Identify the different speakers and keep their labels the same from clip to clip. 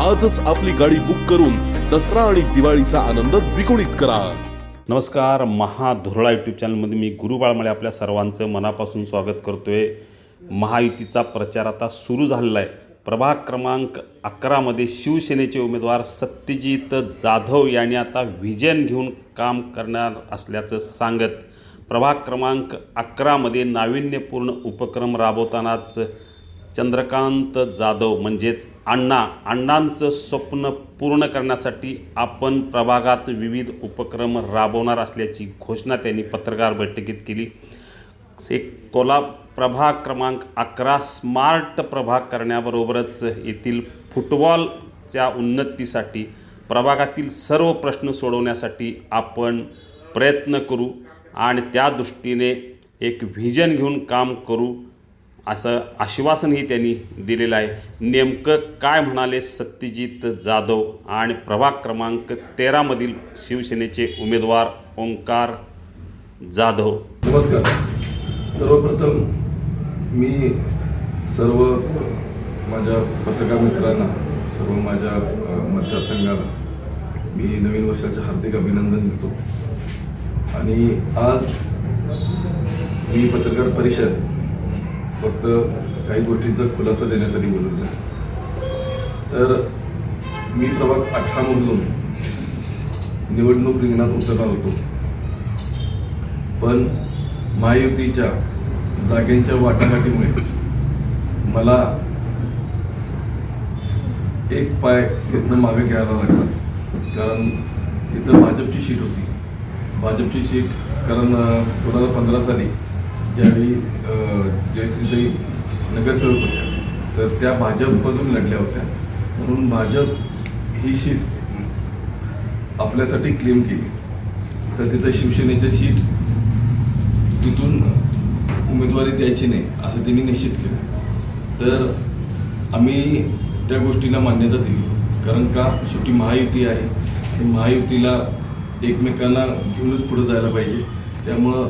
Speaker 1: आजच आपली गाडी बुक करून दसरा आणि दिवाळीचा आनंद द्विगुणित करा.
Speaker 2: नमस्कार महाधुरळा यूट्यूब चॅनलमध्ये मी गुरुबाळमळे आपल्या सर्वांचं मनापासून स्वागत करतो आहे महायुतीचा प्रचार आता सुरू झालेला आहे. प्रभाग क्रमांक अकरामध्ये शिवसेनेचे उमेदवार सत्यजित जाधव यांनी आता व्हिजन घेऊन काम करणार असल्याचं सांगत प्रभाग क्रमांक अकरामध्ये नाविन्यपूर्ण उपक्रम राबवतानाच चंद्रकांत जाधव म्हणजेच अण्णा अण्णांचं स्वप्न पूर्ण करण्यासाठी आपण प्रभागात विविध उपक्रम राबवणार असल्याची घोषणा त्यांनी पत्रकार बैठकीत केली. एक कोला प्रभाग क्रमांक अकरा स्मार्ट प्रभाग करण्याबरोबरच येथील फुटबॉलच्या उन्नतीसाठी प्रभागातील सर्व प्रश्न सोडवण्यासाठी आपण प्रयत्न करू आणि त्या दृष्टीने एक व्हिजन घेऊन काम करू. असं आश्वासनही त्यांनी दिलेलं आहे. नेमकं काय म्हणाले सत्यजित जाधव आणि प्रभाग क्रमांक तेरामधील शिवसेनेचे उमेदवार ओंकार जाधव?
Speaker 3: नमस्कार. सर्वप्रथम मी सर्व माझ्या पत्रकार मित्रांना सर्व माझ्या मतदारसंघाला मी नवीन वर्षाचे हार्दिक अभिनंदन देतो. आणि आज मी पत्रकार परिषद फक्त काही गोष्टींचा खुलासा देण्यासाठी बोलवलं तर मी प्रभाग अठरामधून निवडणूक रिंगणात उतरणार होतो. पण महायुतीच्या जागेंच्या वाटाघाटीमुळे मला एक पाय तिथनं मागे घ्यायला लागला. कारण तिथं भाजपची सीट होती. भाजपची सीट कारण दोन हजार पंधरा साली ज्यावेळी अं, नगरसेवक होत्या तर त्या भाजपमधून लढल्या होत्या. म्हणून भाजप ही सीट आपल्यासाठी क्लेम केली. तर तिथं शिवसेनेच्या सीट तिथून उमेदवारी द्यायची नाही असं त्यांनी निश्चित केलं. तर आम्ही त्या गोष्टीला मान्यता दिली. कारण का? शेवटी महायुती आहे. आणि महायुतीला एकमेकांना घेऊनच पुढे जायला पाहिजे. त्यामुळं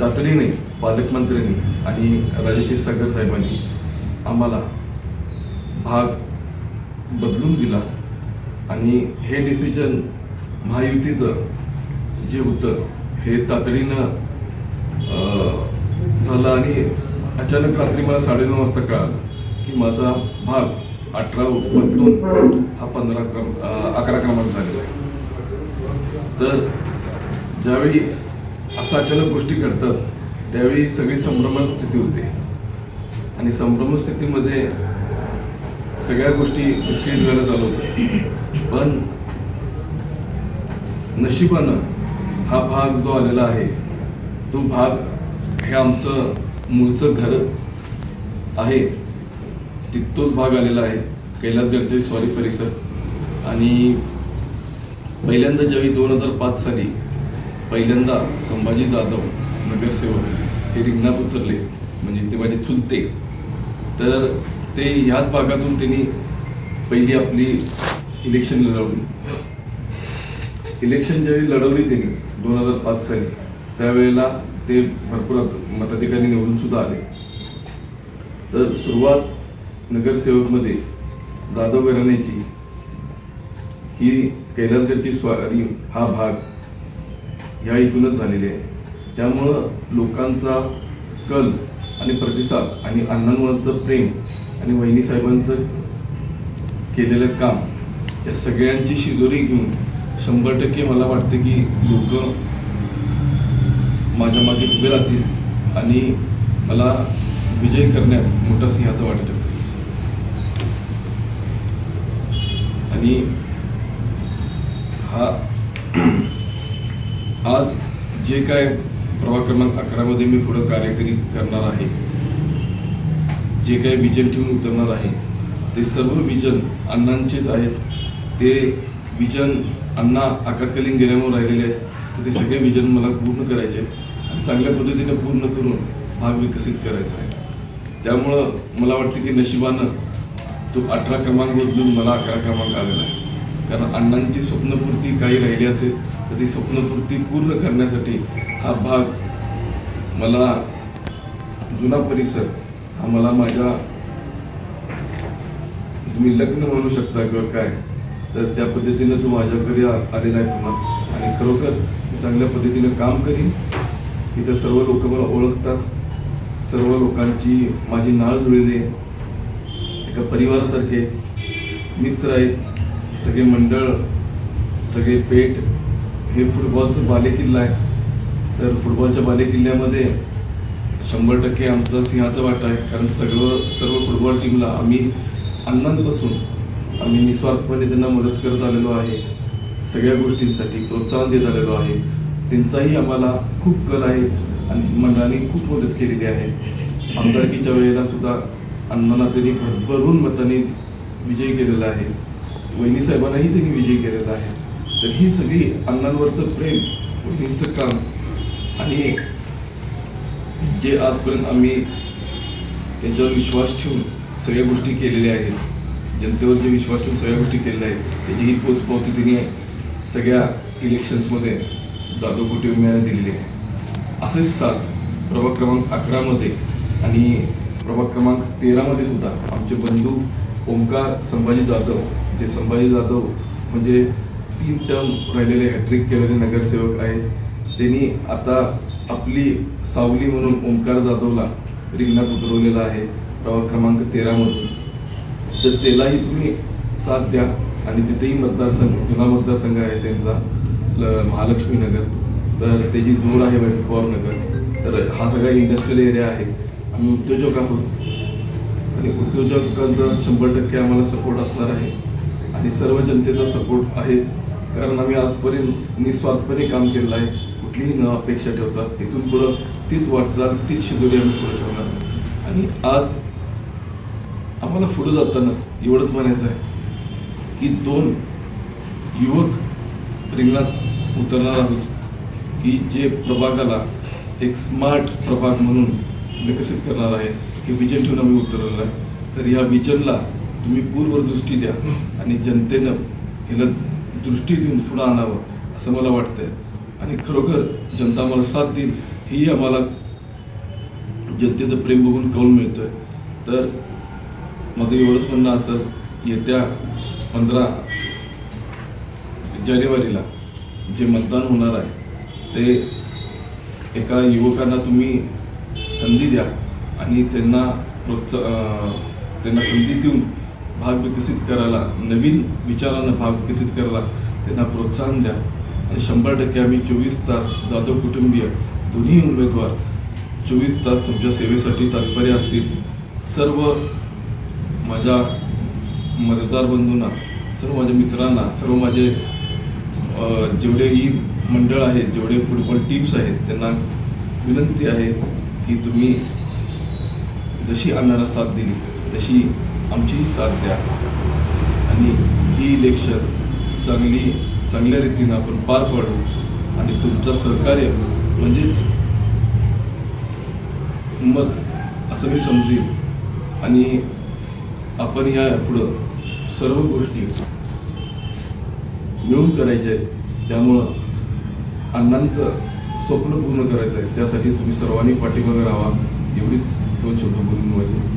Speaker 3: तातडीने पालकमंत्र्यांनी आणि राजेश सागर साहेबांनी आम्हाला भाग बदलून दिला. आणि हे डिसिजन महायुतीचं जे होतं हे तातडीनं झालं आणि अचानक रात्री मला साडेनऊ वाजता कळालं की माझा भाग अठरा बदलून हा पंधरा क्रम अकरा क्रमांक झालेला आहे. तर ज्यावेळी असं अचानक गोष्टी घडतात त्यावेळी सगळी संभ्रमण स्थिती होते. आणि संभ्रम स्थितीमध्ये सगळ्या गोष्टी विस्कळीत व्हायला चालू होत्या पण नशिबानं हा भाग जो आलेला आहे तो भाग हे आमचं मूळचं घर आहे तितोच भाग आलेला आहे. कैलासगडचे स्वारी परिसर. आणि पहिल्यांदा ज्यावेळी दोन हजार पाच साली पहिल्यांदा संभाजी जाधव नगरसेवक हे रिंगणात उतरले म्हणजे ते माझे चुलते. तर ते ह्याच भागातून त्यांनी पहिली आपली इलेक्शन लढवली. इलेक्शन ज्यावेळी लढवली त्यांनी दोन हजार पाच साली त्यावेळेला ते भरपूर मताधिकारी निवडून सुद्धा आले. तर सुरुवात नगरसेवकमध्ये जाधव घराण्याची ही कैलासगडची स्वारी हा भाग ह्या इथूनच झालेली आहे. त्यामुळं लोकांचा कल आणि प्रतिसाद आणि अण्णांवरचं प्रेम आणि वहिनी साहेबांचं केलेलं काम या सगळ्यांची शिदोरी घेऊन शंभर टक्के मला वाटते की लोक माझ्या मागे उभे राहतील आणि मला विजय करण्यात मोठा सिंहाचं वाटतं आणि हा आज जे काय प्रभाग क्रमांक अकरामध्ये मी पुढं कार्यकरी करणार आहे जे काय विजन ठेवून उतरणार आहे ते सर्व विजन अण्णांचेच आहेत. ते विजन अण्णा आकातकालीन गेल्यामुळे राहिलेले आहेत. तर ते सगळे विजन मला पूर्ण करायचे आणि चांगल्या पद्धतीने पूर्ण करून भाग विकसित करायचा आहे. त्यामुळं मला वाटते की नशिबानं तो अठरा क्रमांक बदलून मला अकरा क्रमांक आलेला आहे. कारण अण्णांची स्वप्नपूर्ती काही राहिली असेल तर ती स्वप्नपूर्ती पूर्ण करण्यासाठी हा भाग मला जुना परिसर हा मला माझ्या तुम्ही लग्न म्हणू शकता किंवा काय तर त्या पद्धतीनं तो माझ्या घरी आलेला आहे पुन्हा. आणि खरोखर चांगल्या पद्धतीनं काम करीन. इथं सर्व लोक मला ओळखतात. सर्व लोकांची माझी नाळ जुळलेली आहे एका परिवारासारखे मित्र आहेत. सगळे मंडळ सगळे पेठ हे फुटबॉलचं बालेकिल्ला आहे. तर फुटबॉलच्या बालेकिल्ल्यामध्ये शंभर टक्के आमचा सिंहाचा वाटा आहे. कारण सगळं सर्व फुटबॉल टीमला आम्ही अण्णांपासून आम्ही निस्वार्थपणे त्यांना मदत करत आलेलो आहे. सगळ्या गोष्टींसाठी प्रोत्साहन देत आलेलो आहे. त्यांचाही आम्हाला खूप कल आहे आणि मंडळाने खूप मदत केलेली आहे. आमदारकीच्या वेळेला सुद्धा अण्णांना त्यांनी भरभरून मताने विजयी केलेला आहे. वहिनी साहेबांनाही त्यांनी विजयी केलेला आहे. तर ही सगळी अण्णांवरचं प्रेम वहिनींचं काम आणि जे आजपर्यंत आम्ही त्यांच्यावर विश्वास ठेवून सगळ्या गोष्टी केलेल्या आहेत जनतेवर जे विश्वास ठेवून सगळ्या गोष्टी केलेल्या आहेत त्याची ही पोचपावती त्यांनी सगळ्या इलेक्शन्समध्ये जाधव कुटुंबियांना दिलेली आहे. असेच साथ प्रभाग क्रमांक अकरामध्ये आणि प्रभाग क्रमांक तेरामध्ये सुद्धा आमचे बंधू ओंकार संभाजी जाधव जे संभाजी जाधव म्हणजे तीन टर्म राहिलेले हॅट्रिक केलेले नगरसेवक आहेत. त्यांनी आता आपली सावली म्हणून ओंकार जाधवला रिंगणात उतरवलेला आहे. प्रभाग क्रमांक तेरामधून तर त्यालाही तुम्ही साथ द्या. आणि तिथेही मतदारसंघ जुना मतदारसंघ आहे त्यांचा ल- महालक्ष्मी नगर. तर त्याची जोर आहे पवार नगर. तर हा सगळा इंडस्ट्रियल एरिया आहे. आम्ही उद्योजक आहोत. आणि उद्योजकांचा शंभर टक्के आम्हाला सपोर्ट असणार आहे. आणि सर्व जनतेचा सपोर्ट आहेच. कारण आम्ही आजपर्यंत निस्वार्थपणे काम केलेलं आहे. कुठलीही न अपेक्षा ठेवता इथून पुढं तीच वाटचाल तीच शिदोरी आम्ही पुढे ठेवणार. आणि आज आम्हाला पुढं जाताना एवढंच म्हणायचं आहे की दोन युवक रिंगणात उतरणार आहोत की जे प्रभागाला एक स्मार्ट प्रभाग म्हणून विकसित करणार आहे हे विजन ठेवून आम्ही उतरलेलं आहे. तर या विजनला तुम्ही पूर्वदृष्टी द्या आणि जनतेनं हिला दृष्टी देऊन पुढं आणावं असं मला वाटतंय. आणि खरोखर जनता मला साथ देईल ही आम्हाला जनतेचं प्रेम बघून कौल मिळतंय. तर माझं एवढंच म्हणणं असं येत्या पंधरा जानेवारीला जे मतदान होणार आहे ते एका युवकांना तुम्ही संधी द्या आणि त्यांना प्रोत्सा त्यांना संधी देऊन भाग विकसित करायला नवीन विचारांना भाग विकसित करायला त्यांना प्रोत्साहन द्या. आणि शंभर टक्के आम्ही चोवीस तास जाधव कुटुंबीय दोन्ही उमेदवार चोवीस तास तुमच्या सेवेसाठी तात्पर्य असतील. सर्व माझ्या मतदार बंधूंना सर्व माझ्या मित्रांना सर्व माझे जेवढेही मंडळ आहेत जेवढे फुटबॉल टीम्स आहेत त्यांना विनंती आहे की तुम्ही जशी अण्णाला साथ दिली तशी आमचीही साथ द्या. आणि ही इलेक्शन चांगली चांगल्या रीतीनं आपण पार पाडू आणि तुमचं सहकार्य म्हणजेच मत असं मी समजेल आणि आपण या पुढं सर्व गोष्टी मिळून करायच्या आहेत. त्यामुळं अण्णांचं स्वप्न पूर्ण करायचं आहे. त्यासाठी तुम्ही सर्वांनी पाठिंबा राहा. एवढीच दोन शब्द बोलून माझे.